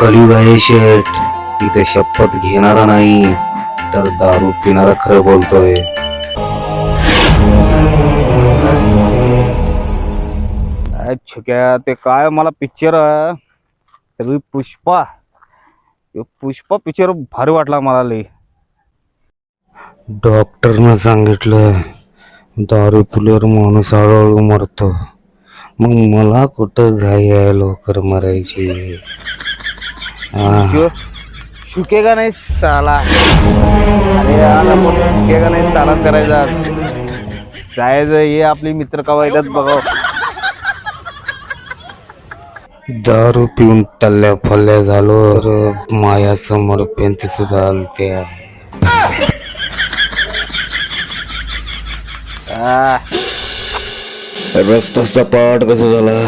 कलियुग आहे शेठ. इथे शपथ घेणारा नाही तर दारू पिणारा खरं बोलतोय. काय छुक्या ते काय मला पिक्चर सगळी पुष्पा. पुष्पा पिक्चर भारी वाटला मला लई. डॉक्टरनं सांगितलं दारू पिल्यावर माणूस हळूहळू मरतो. मग मला कुठं घाई आहे लवकर मरायची? आ, जो शुकेगा नाही साला. अरे शुकेगा नाही साला करायचा. जायचं हे आपली मित्र कवा येतात बघाव दारू पिऊन टल्ल्या फल्ल्या झालो तर माया समोर पेंत सुद्धा आलते. आहे आ, रस्ता सपाट कसा झाला?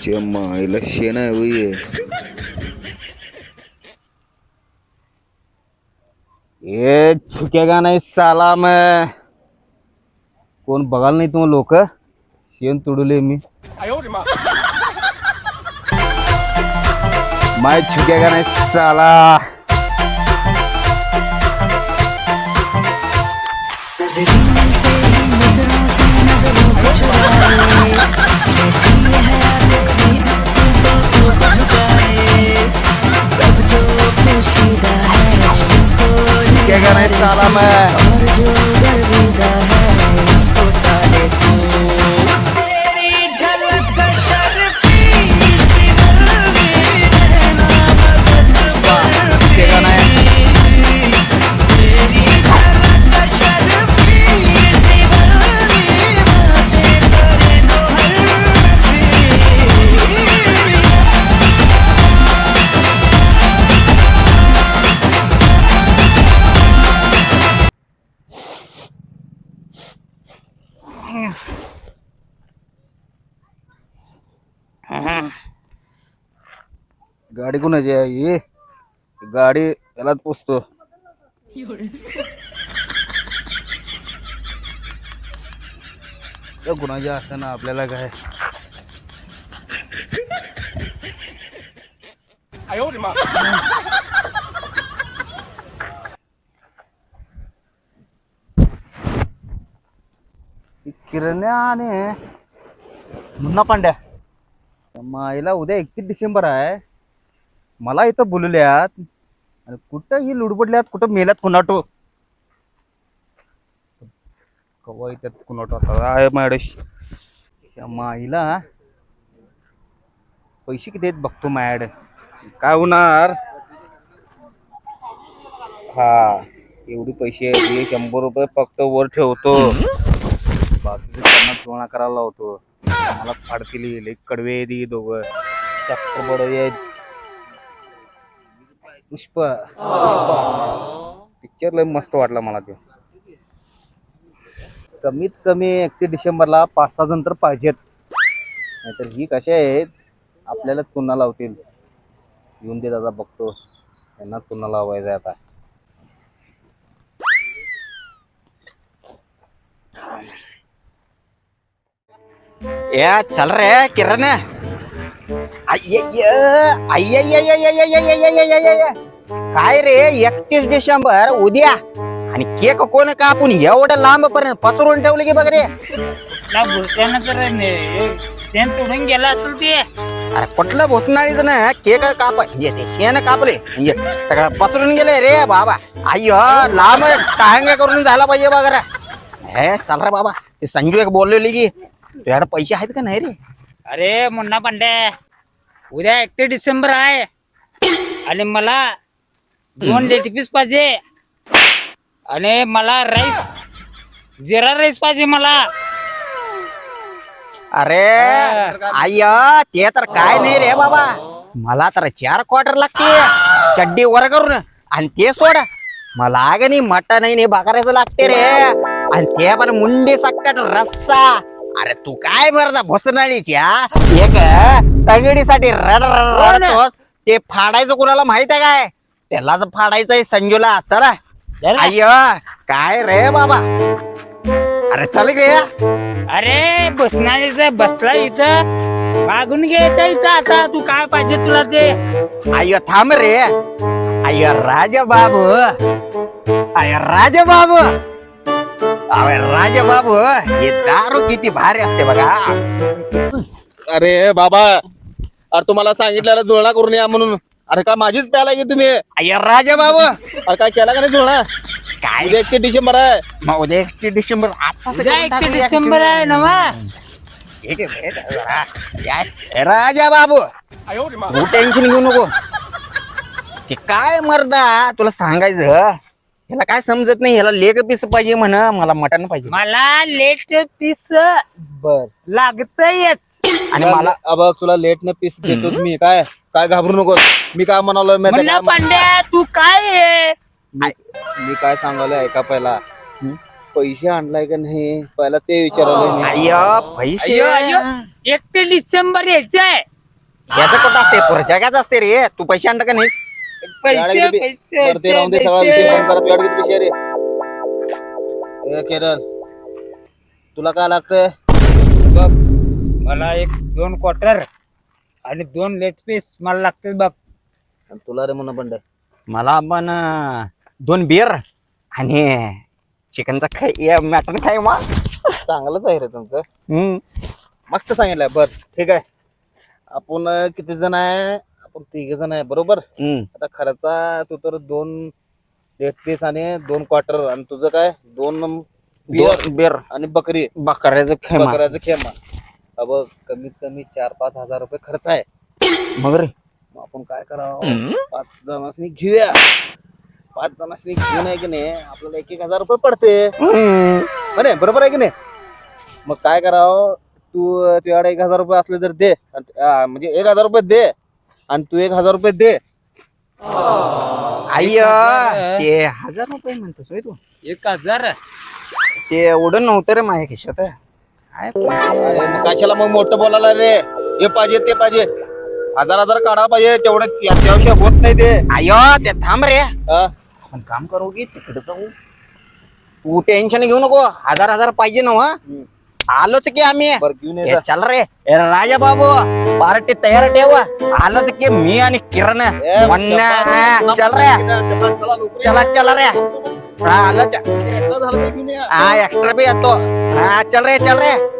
तिच्या माईला शेण आहे होय ये छुकेगा नाही साला मैं। कोण बघाल नाही तुम्ही लोक शेण तुडले मी। माय छुकेगा नाही साला। नजरीं तेरी नजरों से नजरों को चुराए कैसी ये हयात कभी झुकती बातों को झुकाए अब जो है उसको छुकेगा साला मैं? और जो है गाडी कोणाची आहे ही? गाडी यालाच पोचतो कुणाची असं ना आपल्याला काय? किरण्या आणि मुन्ना पांड्या. माईला उद्या एकतीस डिसेंबर आहे. मला इथं बोलवल्यात आणि कुठं ही लुडबडल्यात कुठं मेल्यात कुणाटो? कवा येतात कुणाटो आता? आहे माझ्याकडे माईला पैसे किती आहेत बघतो माझ्याकडे काय होणार? हा एवढे पैसे शंभर रुपये फक्त वर ठेवतो. बाकीचे त्यांना करायला लावतो. मला फाडतील कडवे आहेत दोघं. चक्कर बड पुष्प. पिक्चर लय मस्त वाटला मला ते. कमीत कमी एकतीस डिसेंबरला पाच सहा जण तर पाहिजेत. नाहीतर ही कशा आहेत आपल्याला चुना लावतील. येऊन दे दादा बघतो. त्यांना चुना लावायचा आता. या चल रे किरण. काय रे एकतीस डिसेंबर उद्या आणि केक कोण कापून एवढं लांब पर्यंत पसरून ठेवलं की बघ रे ना तर गेला असेल ते अरे कुठलं भोसनाळीच ना केक काप म्हणजे ते शेण कापले म्हणजे सगळं पसरून गेले रे बाबा अय्यो लांब टांगे करून झाला पाहिजे बघ रे हे चल रे बाबा ते संजू एक बोललेली की तुझ्याकडे पैसे आहेत का नाही रे अरे मुन्ना पांड्या उद्या एकटे डिसेंबर आहे. आणि मला दोन लेट पीस पाहिजे. आणि मला राईस जिरा राईस पाहिजे मला. अरे आय ते तर काय नाही रे बाबा. मला तर चार क्वार्टर लागते. चड्डी वर करून. आणि ते सोड. मला ग नाही मटण नाही बकऱ्याचं लागते रे. आणि ते पण मुंडी सकट रस्सा. अरे तू काय मरदा भोसनाळीच्या एक तगडीसाठी रड रड- रडतोस. ते फाडायचं कुणाला माहीत आहे काय? त्यालाच फाडायचंय संजूला चला. अय्य काय रे बाबा? अरे चल गे. अरे बसणारीच बसला इथं. मागून घे इथं इथं आता. तू काय पाहिजे तुला ते? अय्यो थांब रे. अय्यो राजा बाबू अय्यो राजा बाबू अरे राजा बाबू हे दारू किती भारी असते बघा. अरे बाबा अरे तुम्हाला सांगितलं जुळणा करून या म्हणून. अरे का माझीच प्याला की तुम्ही? अरे अय्यो राजा बाबू. काय केला का नाही जुळणा? काय? उद्या एकतीस डिसेंबर आहे. मग उद्या एकशे डिसेंबर आता उद्या एकशे डिसेंबर आहे ना राजा बाबू. तू टेन्शन घेऊ नको. ते काय मर्दा तुला सांगायचं? ह्याला काय समजत नाही ह्याला लेग पीस पाहिजे म्हण मला मटण पाहिजे. मला लेट पीस बर. लागतयच. आणि मला अब तुला लेट न पीस देतोच मी. काय? काय घाबरू नको मी काय म्हणालो मी आता म्हणलं काय पांड्या तू काय आहे मी मी काय सांगालोय ऐका पहिला. पैसे आणलाय का नाही? पहिला ते विचारायला मी. अय्यो पैसे? अयो अयो एकटे डिसेंबर यायचंय. याचं कुठं असते पुरच्या असते रे. तू पैसे आणता का नाहीस? तुझ्याकडे पैसे किती- पैसे बरं, ते राहून दे सगळा विषय बंद करा तुझ्याकडे किती पैसे आहे रे? ए, केरळ. तुला काय लागतंय? बघ मला एक दोन क्वार्टर आणि दोन लेट पीस मला लागते बघ. आणि तुला रे म्हणून बंड मला पण अं, दोन बिअर आणि चिकनचा खाई मटन खाई मग चांगलंच आहे रे तुमचं. हम्म. मस्त सांगितलंय बर ठीक आहे. आपण अं, किती जण आहे? आपण तिघ जण आहे बरोबर? हम्म. आता खर्चा तू तर दोन पीस आणि दोन क्वार्टर आणि तुझं काय? दोन बियर दोन. बिअर आणि बकरी. बकऱ्याचं खेमा. बकऱ्याचं खेमा. अब कमीत कमी चार पाच हजार रुपये खर्च आहे. मग रे. मग आपण काय करावं? पाच जणांनी घेऊया. पाच जणांनी घेऊन आहे की नाही आपल्याला एक एक हजार रुपये पडते. म्हणे बरोबर आहे की नाही? मग काय करावं? तू तुझ्याकडे एक हजार रुपये असले तर दे. आ, म्हणजे एक हजार रुपये दे. आणि तू एक हजार रुपये दे. अय्य ते हजार रुपये म्हणतोस होय तू. एक हजार? ते एवढं नव्हतं रे माझ्या खिशात. काय पैसे? अरे मग कशाला मग मोठं बोलायला रे? हे पाहिजे ते पाहिजे. हजार हजार काढा पाहिजे तेवढं त्याशिवाय होत नाही ते. अय्यो ते थांब रे. हा? आपण काम करू की तिकडे जाऊ. तू टेन्शन घेऊ नको. हजार हजार पाहिजे ना वा आलोच की आम्ही. बरं घेऊन ये जा. चल रे. ए, राजा बाबू पार्टी तयार ठेव. आलोच की मी आणि किरण. ए, मन्ना चप्पल- चल रे. चला, चला, लवकर ये. चला चला रे. हा आलो च- एकदा झालं तर घेऊन या. हा एक्स्ट्रा बी येतो. हा चल रे चल रे.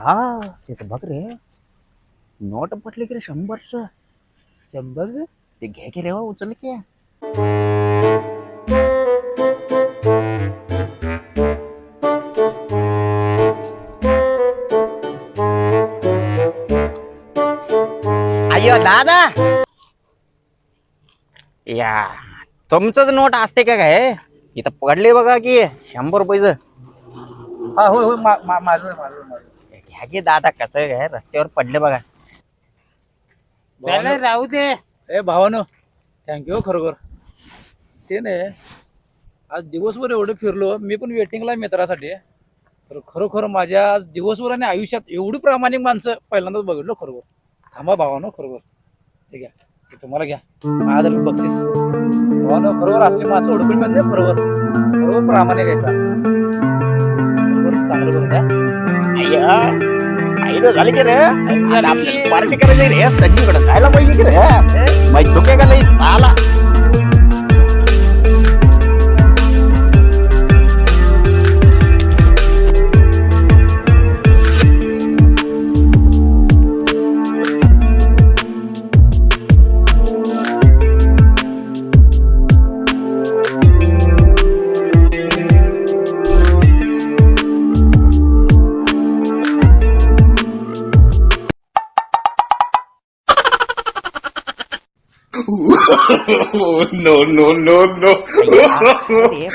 घ्या ते बघ रे. नोट पटली की रे शंभरच. शंभर ते घ्या की रे हो, उचल की. अय्यो दादा! या तुमचंच नोट असते का काय? इथं पडले बघा की शंभर रुपयेच. हा होय होय मा- मा- माझं माझं माझं. घ्या दादा कसं काय रस्त्यावर पडले बघा. चला राहू दे. ए भावानो. थँक्यू खरोखर. ते नाही. आज दिवसभर एवढं फिरलो मी पण वेटिंगला आहे मित्रासाठी. तर खरोखर माझ्या दिवसभर आणि आयुष्यात एवढी प्रामाणिक माणसं पहिल्यांदाच बघितलं खरोखर. थांबा भावानो खरोखर. हे घ्या. हे तुम्हाला घ्या. माझं बक्षीस. भावानो खरोखर असली माणसं ओळखून म्हणजे बरोबर बरोबर प्रामाणिक आहे. बरोबर चांगलं करून द्या अय्या आई तर झाली की रे आणि आपल्याला पार्टी करायची रे सगळीकडे जायला पाहिजे की रे मग धुके का लई साला अय्या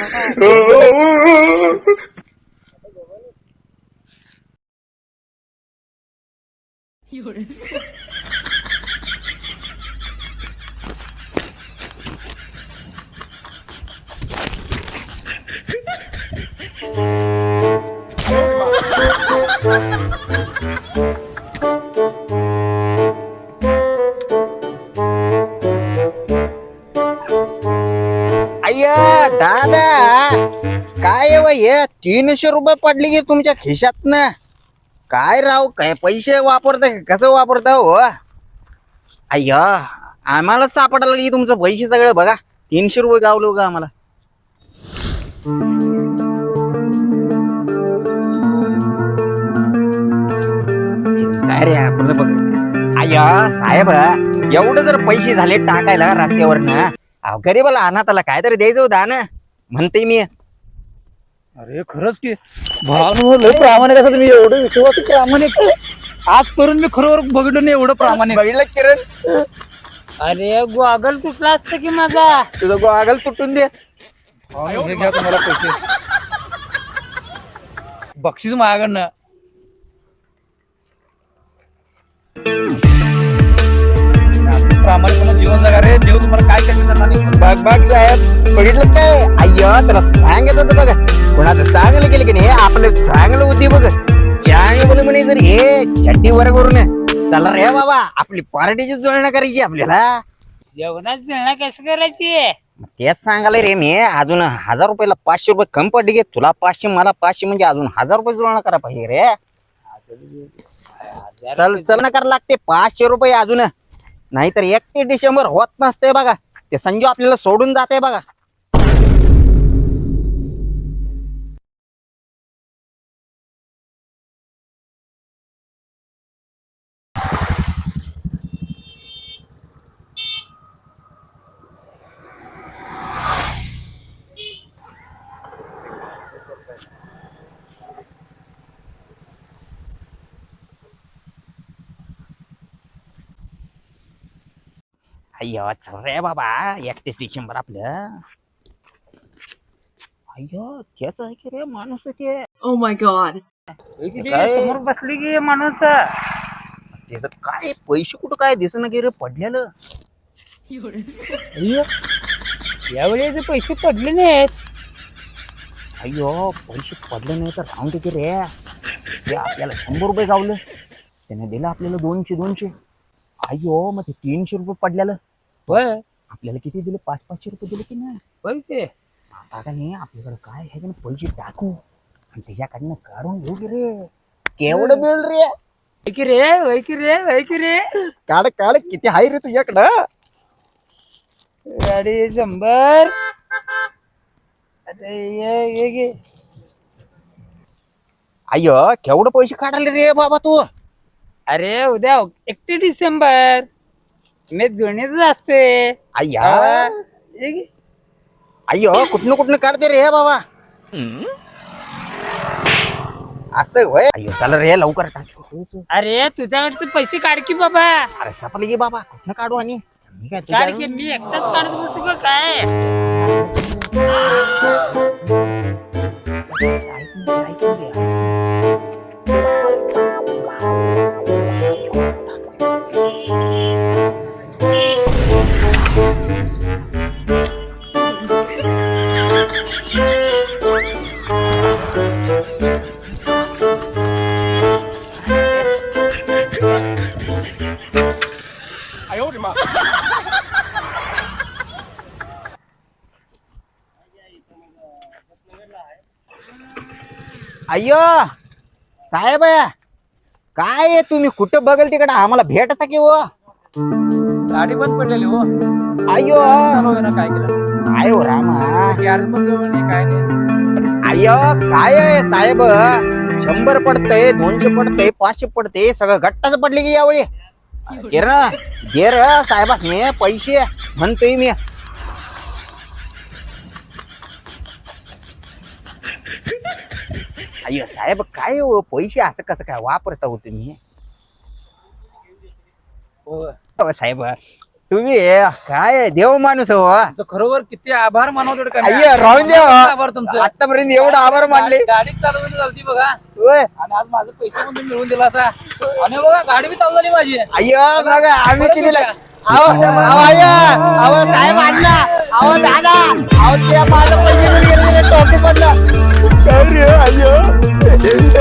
तीनशे रुपये पडले की तुमच्या खिशात ना काय राव काय पैसे वापरता कसं वापरता हो? अय्या आम्हालाच सापडायला की तुमचं पैसे सगळं बघा. तीनशे रुपये गावलो का आम्हाला. काय रे आपलं बघ. अय्या साहेब एवढं जर पैसे झाले टाकायला रस्त्यावर ना अहो गरीबाला अनाथाला तरी द्यायचं होता ना म्हणते मी. अरे खरंच की. भावानो लय प्रामाणिक असं तुम्ही एवढं विश्वास प्रामाणिक आजपर्यंत मी खरोखर बघितलं नाही एवढं प्रामाणिक. बघितलं किरण? अरे गोगल तुटला असतं की माझा? तुझं गोगल तुटून दे. भावानो, हे घ्या तुम्हाला पैसे. बक्षीस माझ्याकडनं. असं प्रामाणिकपणे जीवन जगा. रे देव तुम्हाला काय कमी करणार नाही. बघ बघ साहेब. बघितलं काय? अय्या त्याला सांगत होतं बघा. कोणाचं चांगलं केलं की नाही आपलं चांगलं होती बघ. चांगलं म्हणे जर हे चड्डी वर करून. चला रे बाबा आपली पार्टीची जुळणा करायची आपल्याला. जेवणात जळणा कसं करायची? तेच सांगायला रे मी अजून हजार रुपयाला पाचशे रुपये कमी पडले की तुला पाचशे मला पाचशे म्हणजे अजून हजार रुपये जुळणा करा पाहिजे रे. चल चल ना करा लागते पाचशे रुपये अजून. नाहीतर एकतीस डिसेंबर होत नसते बघा. ते संजू आपल्याला सोडून जाते बघा. चल रे बाबा एकतीस डिसेंबर आपलं. अय्यो तेच आहे की रे माणूस ते. Oh my god. इकडे काय? समोर बसली की माणूस? त्याचं काय पैसे कुठं काय दिसणं की रे पडलेलं. अय्यो, यावेळी पैसे पडले नाहीत. अय्यो पैसे पडले नाही तर राहून दे की रे. ते आपल्याला शंभर रुपये गावलं त्याने दिलं आपल्याला दोनशे दोनशे. अय्यो मग ते तीनशे रुपये पडलेलं. होय आपल्याला किती दिले? पाच पाचशे रुपये दिले की नाही? होय ते आता का नाही आपल्याकडे काय आहे का नाही पैसे टाकू? आणि त्याच्याकडनं काढून घेऊ की रे? केवढं मिळेल रे? होय की रे होय की रे होय की रे? काढ काढ किती आहे रे तुझ्याकडं? गाडी शंभर. अरे ये ये घे अय्यो केवढं पैसे काढले रे बाबा तू? अरे उद्या एकटी डिसेंबर. मी जुळणीच असते. अय्या हा. अय्यो कुठनं कुठनं काढते रे बाबा? असं होय? अय्यो चल रे लवकर टाक. अरे तुझ्याकडे पैसे काढ की बाबा. अरे सपली की बाबा कुठनं काढू आणि? मी काय काढ की तुझ्या- मी एकटाच काढत बसू का काय? ऐकून घे, ऐकून घे. अय्यो साहेब काय आहे तुम्ही? कुठं बघल तिकडे? आम्हाला भेटता की हो? गाडी बंद पडलेली हो. अय्यो. ना काय केलं? काय हो रामा. गॅरेज पण जवळ नाही काय नाही. अय्यो काय आहे साहेब? शंभर पडतंय दोनशे पडतंय पाचशे पडते सगळं घट्टाच पडले की यावेळी. गेर गेर साहेबास मी पैसे म्हणतोय मी. अय्यो साहेब काय हो पैसे असं कसं काय वापरता हो तुम्ही? हो. हो, साहेब. तुम्ही काय देव माणूस हो तुमचं खरोखर किती आभार मानव तेवढं कमी अय्यो. राहून द्या आभार तुमचं. आतापर्यंत एवढं आभार मानले. गाडी चालवली चालती बघा. होय. आणि आज माझं पैसे पण तुम्ही मिळवून दिला असा. आणि बघा गाडी बी चालू झाली माझी. अय्यो बघा आम्ही किती ला- अहो अहो, अय्या, अहो साहेब अण्णा अहो दादा. अहो ते माझं पैसे घेऊन गेले रे टोपी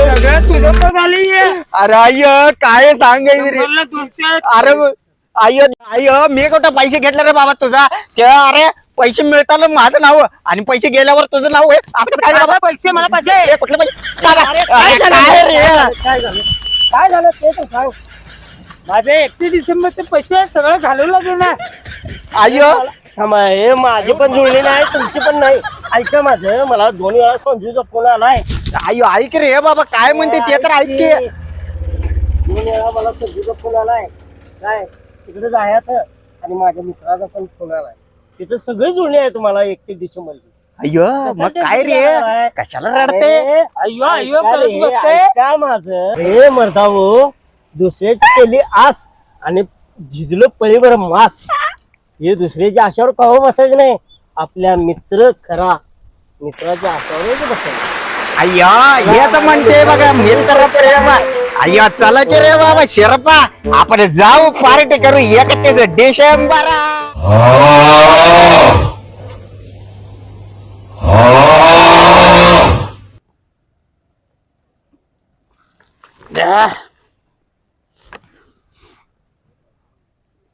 अरे तुझं पण झाली अरे अय्यो काय सांगायचं रे? तुमच्या अय्यो अय्यो मी कुठं पैसे घेतले रे बाबा तुझा? ते अरे पैसे मिळताना माझं नाव आणि पैसे गेल्यावर तुझं नाव आहे. कसं काय पैसे मला पाहिजे. हे कुठले पैसे? अरे, काय झालं? काय रे? काय झालं? काय झालं? ते तर सांग. माझे एकतीस डिसेंबरचे पैसे सगळं घालवलं लागले ना. थांबा हे माझे पण जुळले नाही तुमचे पण नाही. ऐका माझं मला दोन वेळा संजूचा फोन आलाय. अय्यो ऐक रे बाबा काय म्हणते ते तर ऐक की. दोन वेळा मला संजूचा फोन आलाय. काय? तिकडे जायचं आणि माझ्या मित्राचा पण फोन आलाय. तिथे सगळे जुळले आहे तुम्हाला एकतीस डिसेंबरचे. अय्यो मग काय रे? कशाला रडते? अय्यो अय्यो करत बसते काय माझं. हे मर्दावो दुसऱ्याची केली आस आणि झिजलं पळीवर मास. हे दुसऱ्याच्या आशावर कवा बसायचं नाही? आपल्या मित्र खरा. मित्राच्या आशावरच बसायचं. अय्या हे तर म्हणते बघा मित्र प्रेम अय्या चला की रे बाबा शिरपा. आपण जाऊ पार्टी करू. एकतीस डिसेंबर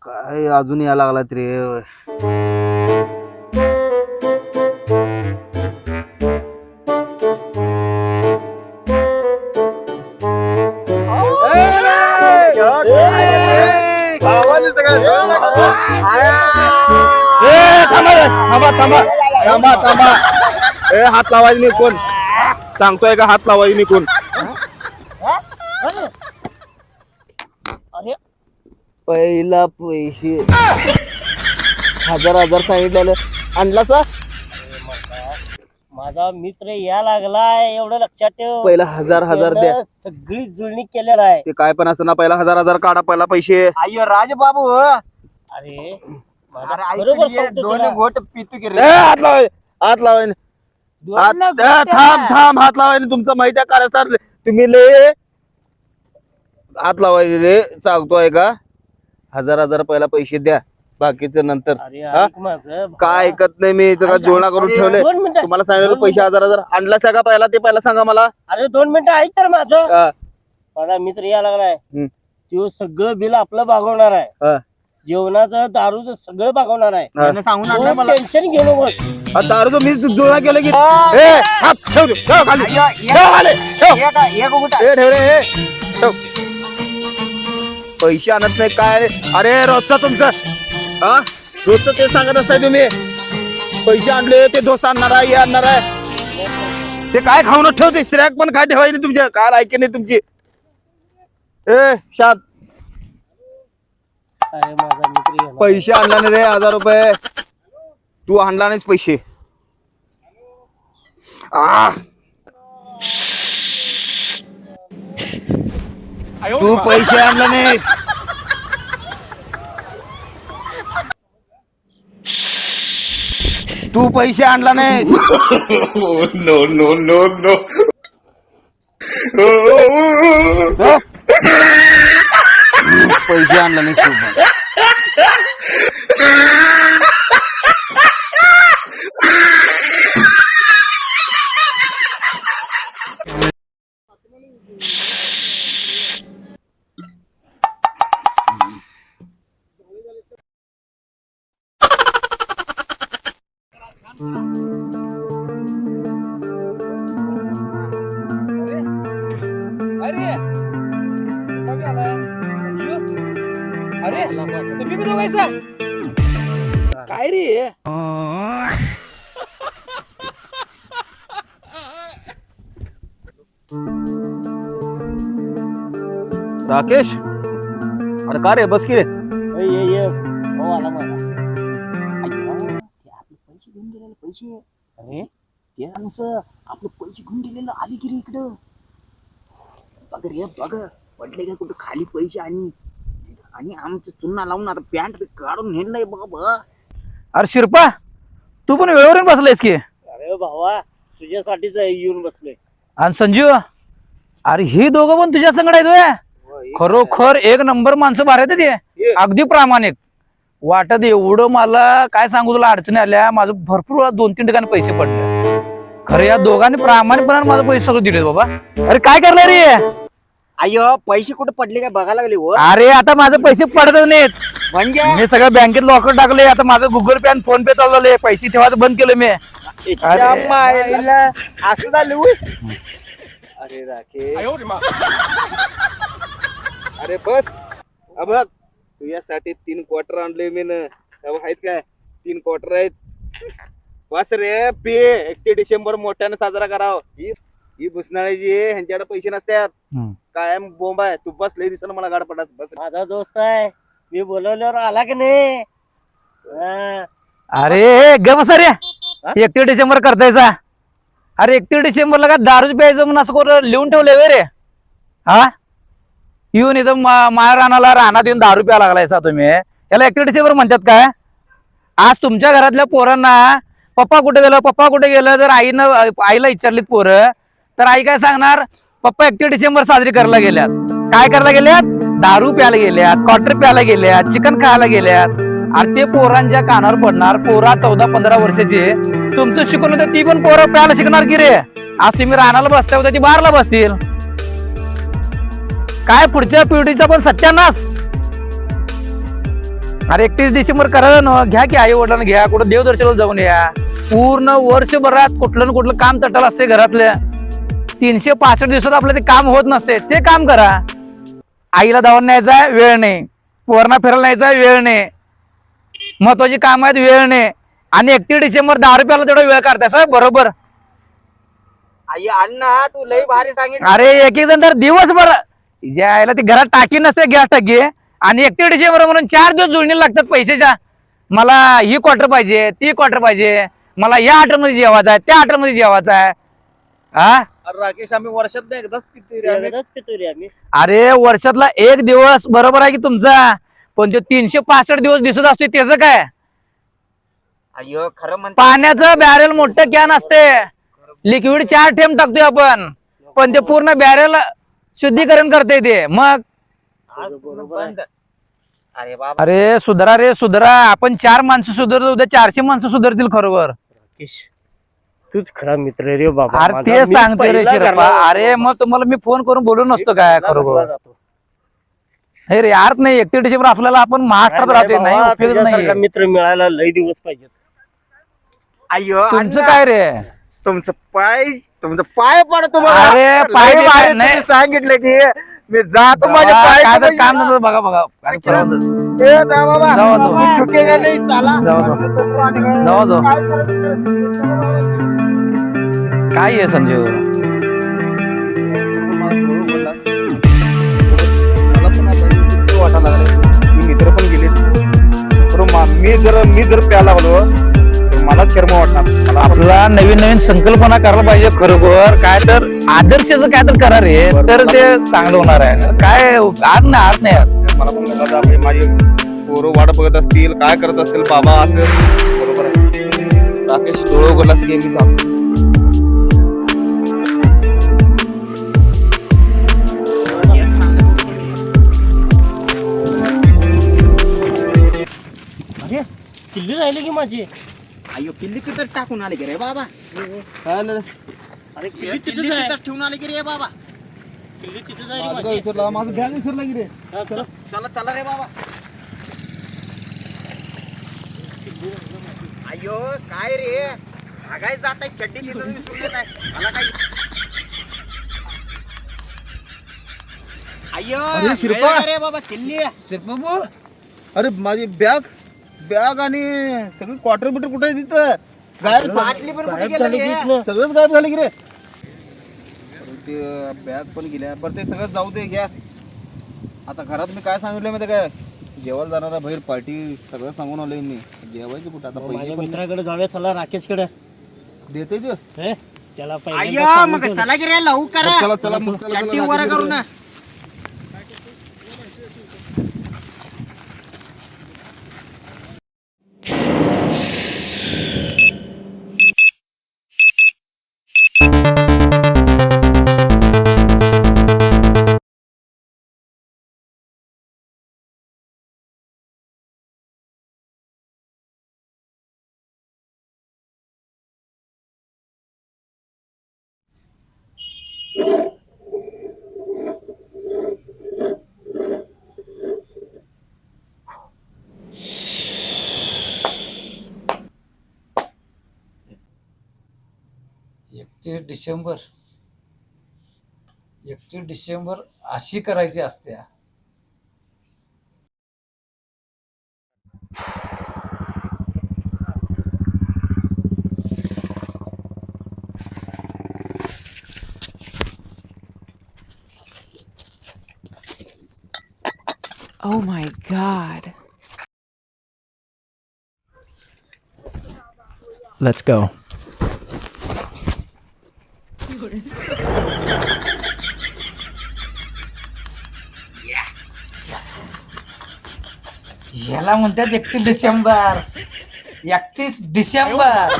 काय अजून या लागला रे? थांबा थांबा. ए हात लावायचं नाही कोण? सांगतोय का हात लावायचं नाही कोण? पहिला पैसे. हजार हजार सांगितलेलं. आणला सा माझा मित्र या लागलाय एवढं लक्षात ठेव. पहिला हजार हजार द्या. त्यानं सगळी जुळणी केलेला आहे. ते काय पण असं ना पहिला हजार हजार काढा पहिला पैसे. अय्यो राजबाबू अरे माझा बरोबर सांगतो दोन तुला. गोट पितू की ए, रे हात लावाय हात लावाय ए. थांब थांब हात लावाय तुमचं माहिती आहे का सर तुम्ही ले. हात लावायचे रे सांगतोय का? हजार हजार पहिला पैसे द्या बाकीचं नंतर. अरे हा? ऐक माझं काय ऐकत नाही मी तुला जोडणा करून ठेवले? दोन मिनिटं. तुम्हाला सांगितलं पैसे हजार हजार आणला का पहिला? ते पहिला सांगा मला. अरे दोन मिनिटं ऐक तर माझं. हा, माझा मित्र या लागलाय. हम्म. तो सगळं बिल आपलं भागवणार आहे. हा. जेवणाचं दारूचं सगळं भागवणार आहे. सांगून आणलं मला. टेन्शन घेऊ नको हा, दारूचं मी जुळणा केलं की ए, हात ठेव रे, ठेव खाली. अय्यो, एक- ठेव खाली, ठेव. एक- एक गुटा. ए, ठेव रे ए, ठेव. पैसे आणत नाही काय? अरे रोजचं तुमचं. हा? रोजचं ते सांगत असताय तुम्ही. पैसे आणले ते दोस्त आणणार आहे हे आणणार आहे. ते काय खाऊन ठेवते? स्त्रॅक पण काय ठेवायचे नाही तुमच्या? काय ऐके नाही तुमची? ए शांत. अरे माझा मित्र येणार. पैसे आणला नाही रे हजार रुपये. तू आणला नाहीस पैसे. आ. तू पैसे आणला नाहीस. तू पैसे आणला नाहीस. No, no, no, no. पैसे आणला नाही Mm-hmm. तुम्ही बी दोघायचा काय रे? राकेश? अरे का रे? बस की रे. ए, ये ये हो आला मला. आपले पैसे घेऊन गेलेले पैसे. अरे ते माणसं आपले पैसे घेऊन गेलेलं आली की रे इकडं. बघ रे बघ. पडले का कुठं खाली पैसे आणि आणि आमचं चुन्ना लावून आता पॅन्ट काढून नेलंय बघ अरे शिरपा तू पण वेळेवर बसलायस की? अरे भावा तुझ्यासाठीच येऊन बसलोय. आणि संजू अरे ही दोघं पण तुझ्या संगड आहेत होय? खरोखर एक नंबर माणसं भारी आहेत ते. अगदी प्रामाणिक. वाटत एवढं मला काय सांगू तुला अडचणी आल्या माझं भरपूर वेळा दोन तीन ठिकाणी पैसे पडले. खरं या दोघांनी प्रामाणिकपणाने माझं पैसे सगळं दिले बाबा. अरे काय करणार रे? अय्यो पैसे कुठे पडले काय बघायला लागले हो? अरे आता माझे पैसे पडतच नाहीत. म्हणजे? मी सगळं बँकेत लॉकर टाकले आता माझं गुगल पे आणि फोन पे चालवले पैसे ठेवायचं बंद केलं मी. इतक्या मायला असं झालं होय? अरे राकेश. अरे बस. हा बघ तुझ्यासाठी तीन क्वार्टर आणले मी न. हा बघ, आहेत काय? तीन क्वार्टर आहेत. बस रे पे. एकतीस डिसेंबर मोठ्यानं साजरा करावं. ही ही भुसनाळी आहे ह्यांच्याकडे पैसे नसतात. हम्म. कायम बोंब आहे. तू बस लय दिसणं मला गाड पडास बस. माझा दोस्त आहे. मी बोलवल्यावर आला की नाही? हा. अरे ग बसा रे. एकतीस डिसेंबर करतायचा अरे एकतीस डिसेंबरला का दारू प्यायचं म्हणून असं करून लिहून ठेवलंय व्हय रे? हा? येऊन इथं मा- माया रानाला रानात येऊन दारू प्यायला लागलायसा तुम्ही. याला एकतीस डिसेंबर म्हणतात काय? आज तुमच्या घरातल्या पोरांना पप्पा कुठे गेलं? पप्पा कुठे गेलं? जर आईनं आईला विचारलीत पोरं तर आई काय सांगणार? पप्पा एकतीस डिसेंबर साजरी करायला गेल्यात. काय करायला गेल्यात? दारू प्यायला गेल्यात क्वार्टर प्यायला गेल्यात चिकन खायला गेल्यात. आणि ते पोरांच्या कानावर पडणार पोरा चौदा पंधरा वर्षाचे तुमचं शिकून होतं ती पण पोरं प्यायला शिकणार की रे? आज तुम्ही रानाला बसता होता ती बारला बसतील. काय पुढच्या पिढीचा पण सत्यानाश. अरे एकतीस डिसेंबर करा ना घ्या की आई वडिलांना घ्या कुठं देवदर्शनाला जाऊन या. पूर्ण वर्षभरात कुठलं ना कुठलं काम तटाल असते घरातल्या तीनशे पासष्ट दिवसात आपलं ते काम होत नसते. ते काम करा. आईला धावून न्यायचा वेळ नाही. पोरणा फिरायला न्यायचा वेळ नाही. महत्वाची काम आहेत वेळ नाही. आणि एकतीस डिसेंबर दहा रुपयाला तेवढा वेळ काढताय साहेब बरोबर. आई अण्णा तू लई भारी सांगितलं. अरे एक एक जण तर दिवसभर आईला ती घरात टाकी नसते गॅस टाकी. आणि एकतीस डिसेंबर म्हणून चार दिवस जुळणी लागतात पैशाच्या. मला ही क्वार्टर पाहिजे ती क्वार्टर पाहिजे. मला या हॉटेलमध्ये जेवायचं आहे त्या हॉटेलमध्ये जेवायचं आहे हा अरे राकेश आम्ही वर्षात एकदाच पितोय रे आम्ही. एकदाच पितोय रे आम्ही. अरे वर्षातला एक दिवस बरोबर आहे की तुमचा? पण तो तीनशे पासष्ट दिवस दिसत असतो त्याचं काय? अय्यो खरं म्हणते पाण्याचं बॅरेल मोठं कॅन असते. लिक्विड चार थेंब टाकतोय आपण. पण ते पूर्ण बॅरेल शुद्धीकरण करते ते. मग. अरे बाबा. अरे सुधरा रे सुधरा. आपण चार माणसं सुधारतो उद्या चारशे माणसं सुधारतील खरोबर राकेश तूच खरा मित्र रे बाबा अरे माझा. ते मी सांगते रे पहिला करणार अरे मग तुम्हाला मी फोन करून बोलू नसतो काय खरोबर जातो. हे रे अर्थ नाही एकतीस डिसेंबर आपल्याला आपण महाराष्ट्रात राहतोय नाही बाबा, उपयोग तुझ्यासारखा नाही मित्र मिळायला लई दिवस पाहिजेत अय्यो तुमचं अण्णा, काय रे तुमचं पाय तुमचं पाय पडतो. अरे, पाय काय नाही. सांगितलं की मी जातो माझ्या बाबा, पाय काय तर काम नव्हतं बघा बघा अरे, परवा जाऊ. ए, जा बाबा जाऊ, जाऊ. झुकेगा नाही साला जाऊ, जाऊ. जाऊ, जाऊ. काय करायचं? काय आहे संजीव मी मित्र पण गेले मा- मी जर मी जर प्यायला लागलो मला शर्म वाटणार मला आपला नवीन नवीन संकल्पना करायला पाहिजे खरोखर. काय तर आदर्शाचं काय तर करा रे. तर ते चांगलं होणार आहे. काय आज नाही आज नाही आज. मला पण म्हणलं माझी पोरं वाट बघत असतील काय करत असतील बाबा असं बरोबर आहे राकेश डोळं उघडला की मी किल्ली राहिली की माझी? अय्यो किल्ली तिथं टाकून आले की रे बाबा? अरे किल्ली किल्ली तिथंच आहे. तिथं ठेवून आले की रे बाबा? किल्ली रे माझं. काय विसरला माझं बॅग विसरला की रे. हा, चल. चला चला रे बाबा. अय्यो काय रे? भागाय जात आहे चड्डी तिथं विसरून येत आहे मला काय अरे, शिरपा. मिळालं रे बाबा किल्ली शिरबाबू अरे माझी बॅग. बॅग आणि सगळी क्वार्टर बिटर कुठे आहे तिथं? गायब बाटली पण कुठे गेलं रे? सगळंच गायब झालं की रे. ते बॅग पण गेल्या. बरं ते सगळं जाऊ दे घ्या. आता घरात मी काय सांगितलं माहिती काय? जेवायला जाणारा बाहेर पार्टी सगळं सांगून आलोय मी. जेवायचं कुठं? आता माझ्या पैसे पण मित्राकडे जाऊया. चला राकेशकडे. देते ते. हे? त्याला पहिल्यांदा सांगून ठेवलं. चला की रे लवकर करा. चला चला मग चला, चड्डी चला, वर राकेश करू ना एकतीस डिसेंबर एकतीस डिसेंबर अशी करायची असते Oh my god. Let's go. याला म्हणतात एकतीस डिसेंबर एकतीस डिसेंबर